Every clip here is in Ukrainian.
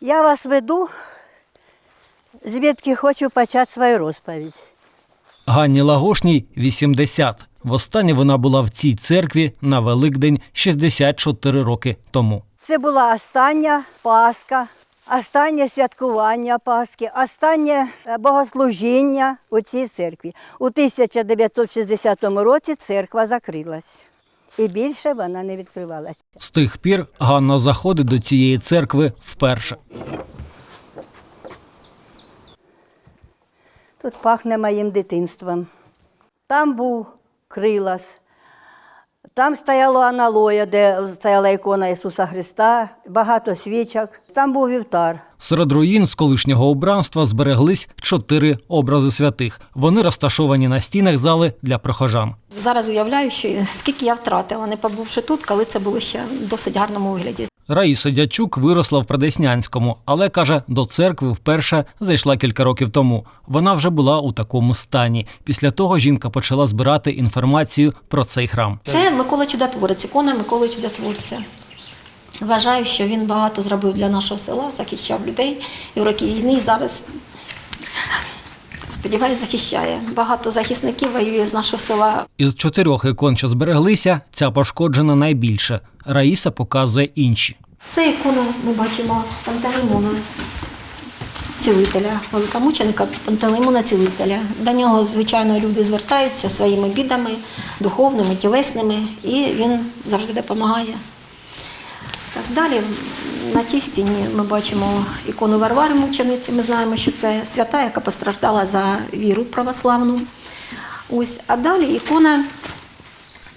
Я вас веду, звідки хочу почати свою розповідь. Ганні Лагошній 80. Востаннє вона була в цій церкві на Великдень 64 роки тому. Це була остання Пасха, останнє святкування Пасхи, останнє е, богослужіння у цій церкві. У 1960 році церква закрилась. І більше вона не відкривалась. З тих пір Ганна заходить до цієї церкви вперше. Тут пахне моїм дитинством. Там був крилас, там стояло аналоя, де стояла ікона Ісуса Христа, багато свічок. Там був вівтар. Серед руїн з колишнього убранства збереглись чотири образи святих. Вони розташовані на стінах зали для прихожан. Зараз уявляю, що скільки я втратила, не побувши тут, коли це було ще в досить гарному вигляді. Раїса Дячук виросла в Предеснянському, але каже, до церкви вперше зайшла кілька років тому. Вона вже була у такому стані. Після того жінка почала збирати інформацію про цей храм. Це Микола Чудотворець, ікона Миколи Чудотворця. Вважаю, що він багато зробив для нашого села, захищав людей і в роки війни зараз. Сподіваюсь, захищає. Багато захисників воює з нашого села. Із чотирьох ікон, що збереглися, ця пошкоджена найбільше. Раїса показує інші. Це ікона ми бачимо Пантелеймона, цілителя, великомученика Пантелеймона цілителя. До нього, звичайно, люди звертаються своїми бідами, духовними, тілесними, і він завжди допомагає. Так, далі на тій стіні ми бачимо ікону Варвари мучениці. Ми знаємо, що це свята, яка постраждала за віру православну. Ось, а далі ікона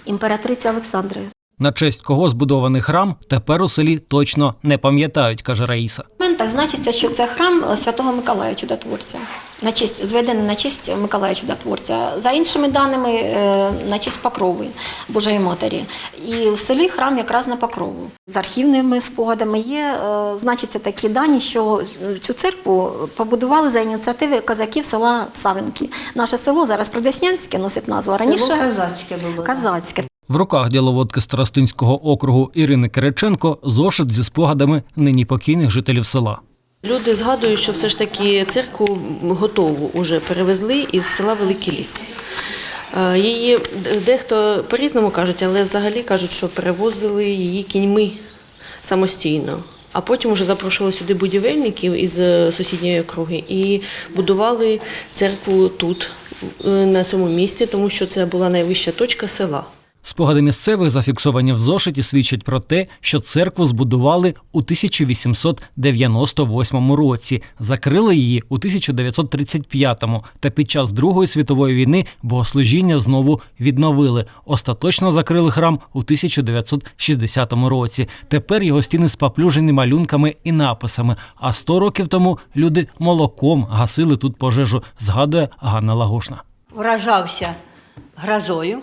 імператриці Олександри. На честь кого збудований храм тепер у селі точно не пам'ятають, каже Раїса. В документах значиться, що це храм Святого Миколая Чудотворця. На честь зведений на честь Миколая Чудотворця. За іншими даними, е, на честь Покрови Божої Матері. І в селі храм якраз на Покрову. З архівними спогадами є, е, значиться такі дані, що цю церкву побудували за ініціативи козаків села Савинки. Наше село зараз Придеснянське носить назву раніше Село Казацьке було. Казацьке. В руках діловодки Старостинського округу Ірини Кириченко зошит зі спогадами нині покійних жителів села. Люди згадують, що все ж таки церкву готову вже перевезли із села Великий Ліс. Е, Її дехто по-різному кажуть, але взагалі кажуть, що перевозили її кіньми самостійно. А потім вже запрошували сюди будівельників із е, сусідньої округи і будували церкву тут, е, на цьому місці, тому що це була найвища точка села. Спогади місцевих, зафіксовані в зошиті, свідчать про те, що церкву збудували у 1898 році, закрили її у 1935-му, та під час Другої світової війни богослужіння знову відновили. Остаточно закрили храм у 1960 році. Тепер його стіни спаплюжені малюнками і написами. А 100 років тому люди молоком гасили тут пожежу, згадує Ганна Лагошна. вражався грозою,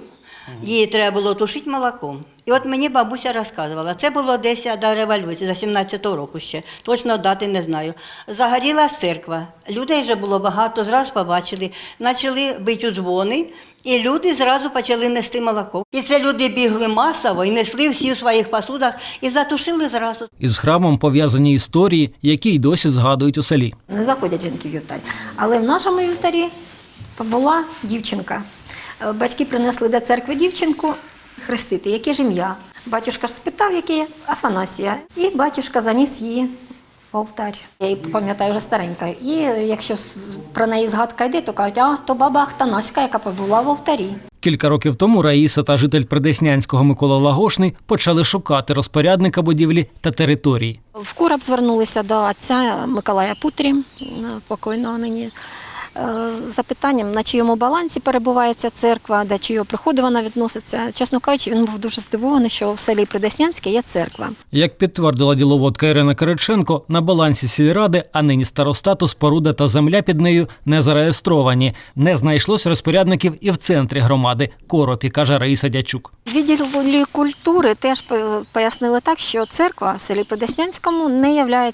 її треба було тушити молоком. І от мені бабуся розказувала, це було десь до революції, до 17-го року ще, точно дати не знаю. Загорілась церква, людей вже було багато, зразу побачили, почали бити у дзвони, і люди зразу почали нести молоко. І це люди бігли масово і несли всі в своїх посудах і затушили зразу. Із храмом пов'язані історії, які й досі згадують у селі. Не заходять жінки в вівтар. Але в нашому вівтарі була дівчинка. Е, Батьки принесли до церкви дівчинку хрестити, яке ж ім'я. Батюшка ж спитав, яке Афанасія. І батюшка заніс її в алтарь. Я її пам'ятаю вже старенька. І якщо про неї згадка йде, то кажуть, а то баба Ахтанаська, яка побула в алтарі. Кілька років тому Раїса та житель Придеснянського Микола Лагошний почали шукати розпорядника будівлі та території. В Кораб звернулися до отця Миколая Путрі, е, покойного нині, е, за питанням, на чиєму балансі перебуває ця церква, до чиєї приходу вона відноситься. Чесно кажучи, він був дуже здивований, що в селі Придеснянське є церква. Як підтвердила діловодка Ірина Кириченко, на балансі сільради, а нині старостату, споруда та земля під нею не зареєстровані. Не знайшлось розпорядників і в центрі громади Коропі, каже Раїса Дячук. Відділі культури теж пояснили так, що церква в селі Придеснянському не є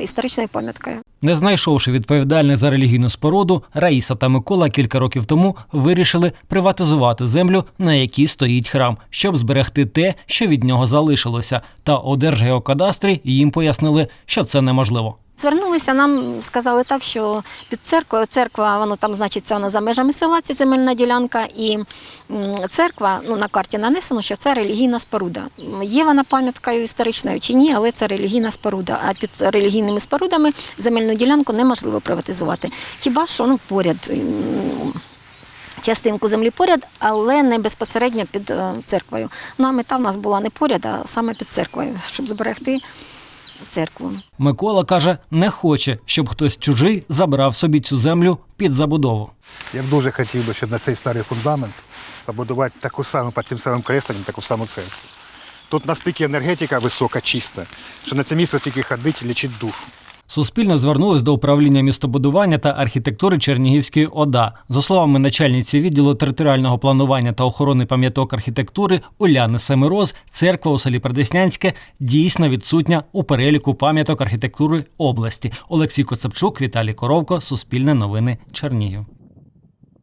історичною пам'яткою. Не знайшовши відповідальних за релігійну споруду, Раїса та Микола кілька років тому вирішили приватизувати землю, на якій стоїть храм, щоб зберегти те, що від нього залишилося. Та у Держгеокадастрі їм пояснили, що це неможливо. Звернулися, нам сказали так, що під церквою церква, воно там значиться вона за межами села, це земельна ділянка, і церква, ну на карті нанесено, що це релігійна споруда. Є вона пам'яткою історичною чи ні, але це релігійна споруда. А під релігійними спорудами земельну ділянку неможливо приватизувати. Хіба що ну поряд. Частинку землі поряд, але не безпосередньо під е, церквою. Ну а мета в нас була не поряд, а саме під церквою, щоб зберегти церкву. Микола каже, не хоче, щоб хтось чужий забрав собі цю землю під забудову. Я б дуже хотів би, щоб на цей старий фундамент побудувати таку саму під цим самим кресленням, таку саму церкву. Тут настільки енергетика висока, чиста, що на це місце тільки ходить і лічить душу. Суспільне звернулось до управління містобудування та архітектури Чернігівської ОДА. За словами начальниці відділу територіального планування та охорони пам'яток архітектури Уляни Семироз, церква у селі Предеснянське дійсно відсутня у переліку пам'яток архітектури області. Олексій Коцепчук, Віталій Коровко, Суспільне новини, Чернігів.